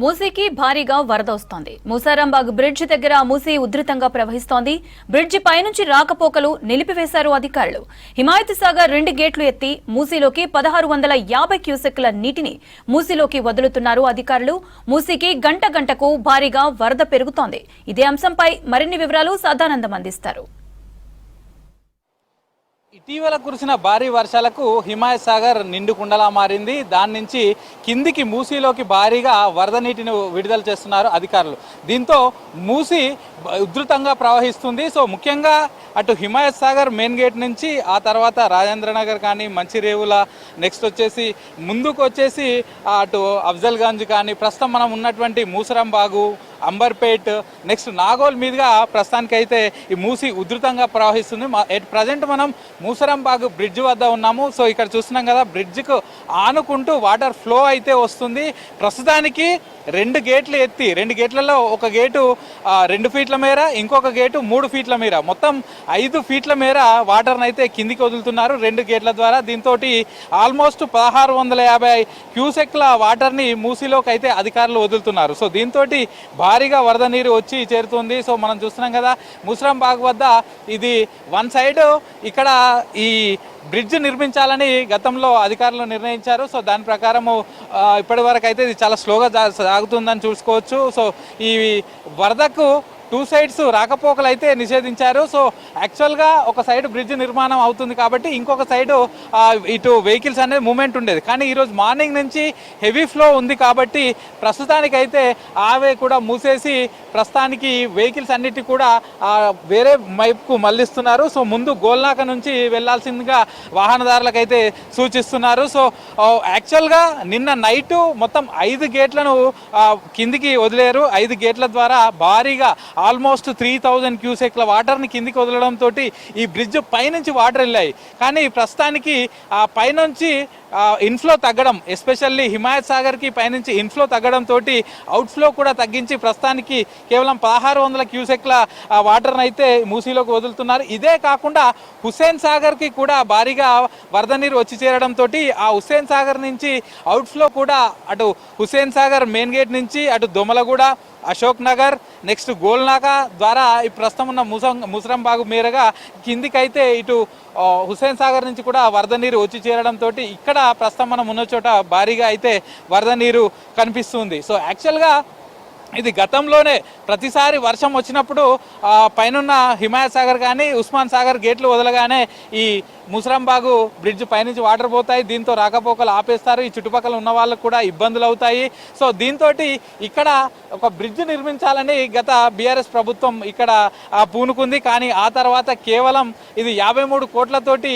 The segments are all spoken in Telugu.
మూసీకి భారీగా వరద వస్తోంది. మూసారాంబాగ్ బ్రిడ్జ్ దగ్గర మూసీ ఉధృతంగా ప్రవహిస్తోంది. బ్రిడ్జి పైనుంచి రాకపోకలు నిలిపివేశారు అధికారులు. హిమాయత్ సాగర్ రెండు గేట్లు ఎత్తి మూసీలోకి పదహారు వందల యాభై క్యూసెక్ల నీటిని మూసీలోకి వదులుతున్నారు అధికారులు. మూసీకి గంట గంటకు భారీగా వరద పెరుగుతోంది. ఇదే అంశంపై మరిన్ని వివరాలు సదానందం అందిస్తారు. ఇటీవల కురిసిన భారీ వర్షాలకు హిమాయత్ సాగర్ నిండు కుండలా మారింది. దాని నుంచి కిందికి మూసీలోకి భారీగా వరద నీటిని విడుదల చేస్తున్నారు అధికారులు. దీంతో మూసీ ఉధృతంగా ప్రవహిస్తుంది. సో ముఖ్యంగా అటు హిమాయత్ సాగర్ మెయిన్ గేట్ నుంచి ఆ తర్వాత రాజేంద్ర నగర్ కానీ మంచిరేవుల నెక్స్ట్ వచ్చేసి ముందుకు వచ్చేసి అటు అఫ్జల్ గంజ్ కానీ ప్రస్తుతం మనం ఉన్నటువంటి మూసరంబాగు అంబర్పేట్ నెక్స్ట్ నాగోల్ మీదుగా ప్రస్తుతానికి అయితే ఈ మూసి ఉధృతంగా ప్రవహిస్తుంది. ఎట్ ప్రజెంట్ మనం మూసరంబాగ్ బ్రిడ్జ్ వద్ద ఉన్నాము. సో ఇక్కడ చూస్తున్నాం కదా బ్రిడ్జ్కు ఆనుకుంటూ వాటర్ ఫ్లో అయితే వస్తుంది. ప్రస్తుతానికి రెండు గేట్లు ఎత్తి రెండు గేట్లలో ఒక గేటు రెండు ఫీట్ల మేర ఇంకొక గేటు మూడు ఫీట్ల మేర. మొత్తం ఐదు ఫీట్ల మేర వాటర్ని అయితే కిందికి వదులుతున్నారు. రెండు గేట్ల ద్వారా దీంతో ఆల్మోస్ట్ పదహారు వందల యాభై క్యూసెక్ల వాటర్ని మూసీలోకి అయితే అధికారులు వదులుతున్నారు. సో దీంతో భారీగా వరద నీరు వచ్చి చేరుతుంది. సో మనం చూస్తున్నాం కదా ముసరంబాగ్ వద్ద ఇది వన్ సైడ్. ఇక్కడ ఈ బ్రిడ్జ్ నిర్మించాలని గతంలో అధికారులు నిర్ణయించారు. సో దాని ప్రకారము ఇప్పటి వరకు అయితే ఇది చాలా స్లోగా సాగుతుందని చూసుకోవచ్చు. సో ఈ వరదకు టూ సైడ్స్ రాకపోకలు అయితే నిషేధించారు. సో యాక్చువల్గా ఒక సైడ్ బ్రిడ్జ్ నిర్మాణం అవుతుంది కాబట్టి ఇంకొక సైడ్ ఇటు వెహికల్స్ అనేది మూమెంట్ ఉండేది. కానీ ఈరోజు మార్నింగ్ నుంచి హెవీ ఫ్లో ఉంది కాబట్టి ప్రస్తుతానికైతే ఆవే కూడా మూసేసి ప్రస్తుతానికి వెహికల్స్ అన్నిటి కూడా వేరే వైపుకు మళ్ళిస్తున్నారు. సో ముందు గోల్నాక నుంచి వెళ్ళాల్సిందిగా వాహనదారులకైతే సూచిస్తున్నారు. సో యాక్చువల్గా నిన్న నైటు మొత్తం ఐదు గేట్లను కిందికి వదిలేరు. ఐదు గేట్ల ద్వారా భారీగా ఆల్మోస్ట్ త్రీ థౌజండ్ క్యూసెక్ల వాటర్ని కిందికి వదలడంతో ఈ బ్రిడ్జ్ పైనుంచి వాటర్ వెళ్ళాయి. కానీ ప్రస్తుతానికి ఆ పైనుంచి ఇన్ఫ్లో తగ్గడం ఎస్పెషల్లీ హిమాయత్ సాగర్కి పైనుంచి ఇన్ఫ్లో తగ్గడంతో అవుట్ఫ్లో కూడా తగ్గించి ప్రస్తుతానికి కేవలం పదహారు వందల క్యూసెక్ల ఆ, వాటర్ని అయితే మూసీలోకి వదులుతున్నారు. ఇదే కాకుండా హుస్సేన్ సాగర్కి కూడా భారీగా వరద నీరు వచ్చి చేరడంతో ఆ హుస్సేన్ సాగర్ నుంచి అవుట్ఫ్లో కూడా అటు హుస్సేన్ సాగర్ మెయిన్ గేట్ నుంచి అటు దొమలగూడ అశోక్ నగర్ నెక్స్ట్ గోల్నాకా ద్వారా ఈ ప్రస్తుతం ఉన్న ముసం ముసరంబాగు మేరగా కిందికైతే ఇటు హుస్సేన్ సాగర్ నుంచి కూడా వరద నీరు వచ్చి చేరడంతో ఇక్కడ ప్రస్తుతం మనం ఉన్న చోట భారీగా అయితే వరద నీరు కనిపిస్తుంది. సో యాక్చువల్గా ఇది గతంలోనే ప్రతిసారి వర్షం వచ్చినప్పుడు ఆ, పైనున్న హిమాయత్ సాగర్ కానీ ఉస్మాన్ సాగర్ గేట్లు వదలగానే ఈ ముసరంబాగు బ్రిడ్జ్ పైనుంచి వాటర్ పోతాయి దీంతో రాకపోకలు ఆపేస్తారు. ఈ చుట్టుపక్కల ఉన్న వాళ్ళకు కూడా ఇబ్బందులు అవుతాయి. సో దీంతో ఇక్కడ ఒక బ్రిడ్జ్ నిర్మించాలని గత బీఆర్ఎస్ ప్రభుత్వం ఇక్కడ పూనుకుంది. కానీ ఆ తర్వాత కేవలం ఇది యాభై మూడు కోట్లతోటి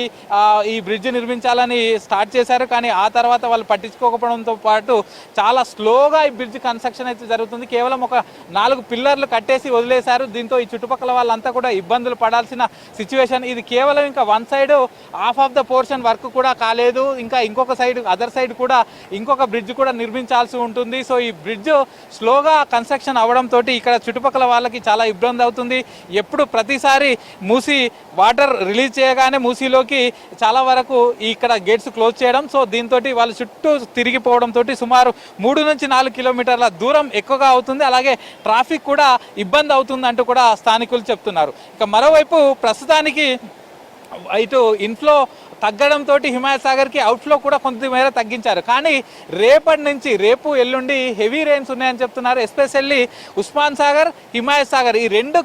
ఈ బ్రిడ్జ్ నిర్మించాలని స్టార్ట్ చేశారు. కానీ ఆ తర్వాత వాళ్ళు పట్టించుకోకపోవడంతో పాటు చాలా స్లోగా ఈ బ్రిడ్జ్ కన్స్ట్రక్షన్ అయితే జరుగుతుంది. కేవలం ఒక నాలుగు పిల్లర్లు కట్టేసి వదిలేశారు. దీంతో ఈ చుట్టుపక్కల వాళ్ళంతా కూడా ఇబ్బందులు పడాల్సిన సిచ్యువేషన్. ఇది కేవలం ఇంకా one side half of the portion work కూడా కాలేదు. ఇంకా ఇంకొక సైడ్ అదర్ సైడ్ కూడా ఇంకొక బ్రిడ్జ్ కూడా నిర్మించాల్సి ఉంటుంది. సో ఈ బ్రిడ్జ్ స్లోగా కన్స్ట్రక్షన్ అవడంతో ఇక్కడ చుట్టుపక్కల వాళ్ళకి చాలా ఇబ్బంది అవుతుంది. ఎప్పుడు ప్రతిసారి మూసి వాటర్ రిలీజ్ చేయగానే మూసీలోకి చాలా వరకు ఇక్కడ గేట్స్ క్లోజ్ చేయడం. సో దీంతో వాళ్ళ చుట్టూ తిరిగిపోవడంతో సుమారు మూడు నుంచి నాలుగు కిలోమీటర్ల దూరం ఎక్కువగా అవుతుంది. అలాగే ట్రాఫిక్ కూడా ఇబ్బంది అవుతుంది అంటూ కూడా స్థానికులు చెప్తున్నారు. ఇక మరోవైపు ప్రస్తుతానికి ఇటు ఇన్ఫ్లో తగ్గడంతో హిమాయత్ సాగర్కి అవుట్ఫ్లో కూడా కొంతమేర తగ్గించారు. కానీ రేపటి నుంచి రేపు ఎల్లుండి హెవీ రెయిన్స్ ఉన్నాయని చెప్తున్నారు. ఎస్పెషల్లీ ఉస్మాన్ సాగర్ హిమాయత్ సాగర్. ఈ రెండు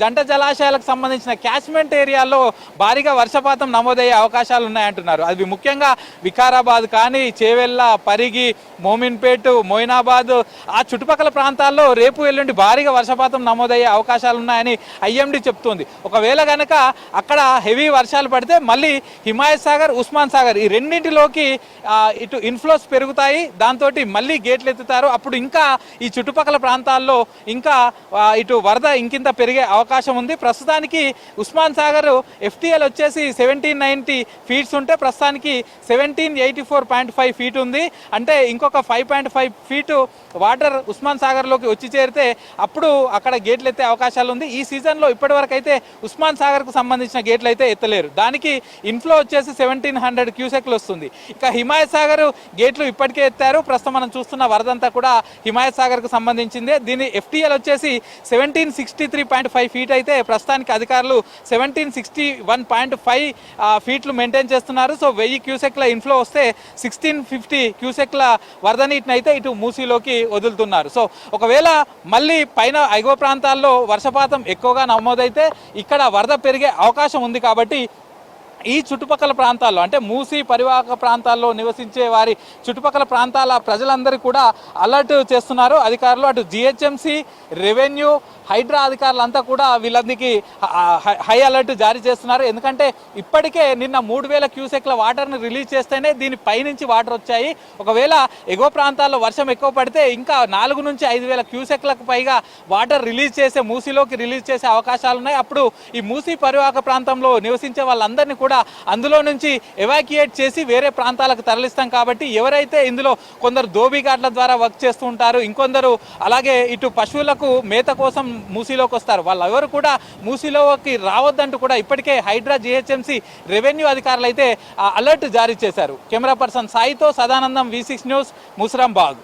జంట జలాశయాలకు సంబంధించిన క్యాచ్మెంట్ ఏరియాలో భారీగా వర్షపాతం నమోదయ్యే అవకాశాలు ఉన్నాయంటున్నారు. అది ముఖ్యంగా వికారాబాద్ కానీ చేవెళ్ళ పరిగి మోమిన్పేట్ మోయినాబాద్ ఆ చుట్టుపక్కల ప్రాంతాల్లో రేపు ఎల్లుండి భారీగా వర్షపాతం నమోదయ్యే అవకాశాలు ఉన్నాయని ఐఎండి చెప్తుంది. ఒకవేళ కనుక అక్కడ హెవీ వర్షాలు పడితే మళ్ళీ హిమాయత్ సాగర్ ఉస్మాన్ సాగర్ ఈ రెండింటిలోకి ఇటు ఇన్ఫ్లోస్ పెరుగుతాయి. దాంతో మళ్ళీ గేట్లు ఎత్తుతారు. అప్పుడు ఇంకా ఈ చుట్టుపక్కల ప్రాంతాల్లో ఇంకా ఇటు వరద ఇంకింత పెరిగే అవకాశం ఉంది. ప్రస్తుతానికి ఉస్మాన్ సాగర్ ఎఫ్టీఎల్ వచ్చేసి సెవెంటీన్ నైంటీ ఫీట్స్ ఉంటే ప్రస్తుతానికి seventeen eighty four point five feet ఉంది. అంటే ఇంకొక five point five feet water Osman సాగర్లోకి వచ్చి చేరితే అప్పుడు అక్కడ గేట్లు ఎత్తే అవకాశాలు ఉంది. ఈ సీజన్లో ఇప్పటివరకు అయితే ఉస్మాన్ సాగర్కు సంబంధించిన గేట్లు అయితే ఎత్తలేరు. దానికి ఇన్ఫ్లో వచ్చేసి సెవెంటీన్ హండ్రెడ్ క్యూసెక్లు వస్తుంది. ఇక హిమాయ సాగర్ గేట్లు ఇప్పటికే ఎత్తారు. ప్రస్తుతం మనం చూస్తున్న వరదంతా కూడా హిమాయ సాగర్కు సంబంధించిందే. దీని ఎఫ్టీఎల్ వచ్చేసి seventeen sixty three point five feet అయితే ప్రస్తుతానికి అధికారులు seventeen sixty one point five ఫీట్లు మెయింటైన్ చేస్తున్నారు. సో వెయ్యి క్యూసెక్ల ఇన్ఫ్లో వస్తే సిక్స్టీన్ ఫిఫ్టీ క్యూసెక్ల వరద నీటిని అయితే ఇటు మూసీలోకి వదులుతున్నారు. సో ఒకవేళ మళ్ళీ పైన ఎగువ ప్రాంతాల్లో వర్షపాతం ఎక్కువగా నమోదైతే ఇక్కడ వరద పెరిగే అవకాశం ఉంది కాబట్టి కాబట్టి ఈ చుట్టుపక్కల ప్రాంతాల్లో అంటే మూసి పరివాహక ప్రాంతాల్లో నివసించే వారి చుట్టుపక్కల ప్రాంతాల ప్రజలందరూ కూడా అలర్ట్ చేస్తున్నారు. అధికారులు అటు జిహెచ్ఎంసీ రెవెన్యూ హైడ్రా అధికారులంతా కూడా వీళ్ళందరికీ హై అలర్ట్ జారీ చేస్తున్నారు. ఎందుకంటే ఇప్పటికే నిన్న మూడు వేల క్యూసెక్ల వాటర్ని రిలీజ్ చేస్తేనే దీని పైనుంచి వాటర్ వచ్చాయి. ఒకవేళ ఎగువ ప్రాంతాల్లో వర్షం ఎక్కువ పడితే ఇంకా నాలుగు నుంచి ఐదు వేల క్యూసెక్లకు పైగా వాటర్ రిలీజ్ చేసే మూసీలోకి రిలీజ్ చేసే అవకాశాలు ఉన్నాయి అప్పుడు ఈ మూసీ పరివాహక ప్రాంతంలో నివసించే వాళ్ళందరినీ కూడా అందులో నుంచి ఎవాక్యుయేట్ చేసి వేరే ప్రాంతాలకు తరలిస్తాం కాబట్టి ఎవరైతే ఇందులో కొందరు దోబిఘాట్ల ద్వారా వర్క్ చేస్తూ ఉంటారు ఇంకొందరు అలాగే ఇటు పశువులకు మేత కోసం మూసీలోకి వస్తారు. వాళ్ళెవరు కూడా మూసీలోకి రావద్దంటూ కూడా ఇప్పటికే హైడ్రా జిహెచ్ఎంసీ రెవెన్యూ అధికారులు అయితే ఆ అలర్ట్ జారీ చేశారు. Camera person సాయితో Sadanandam V six news Musarambagh.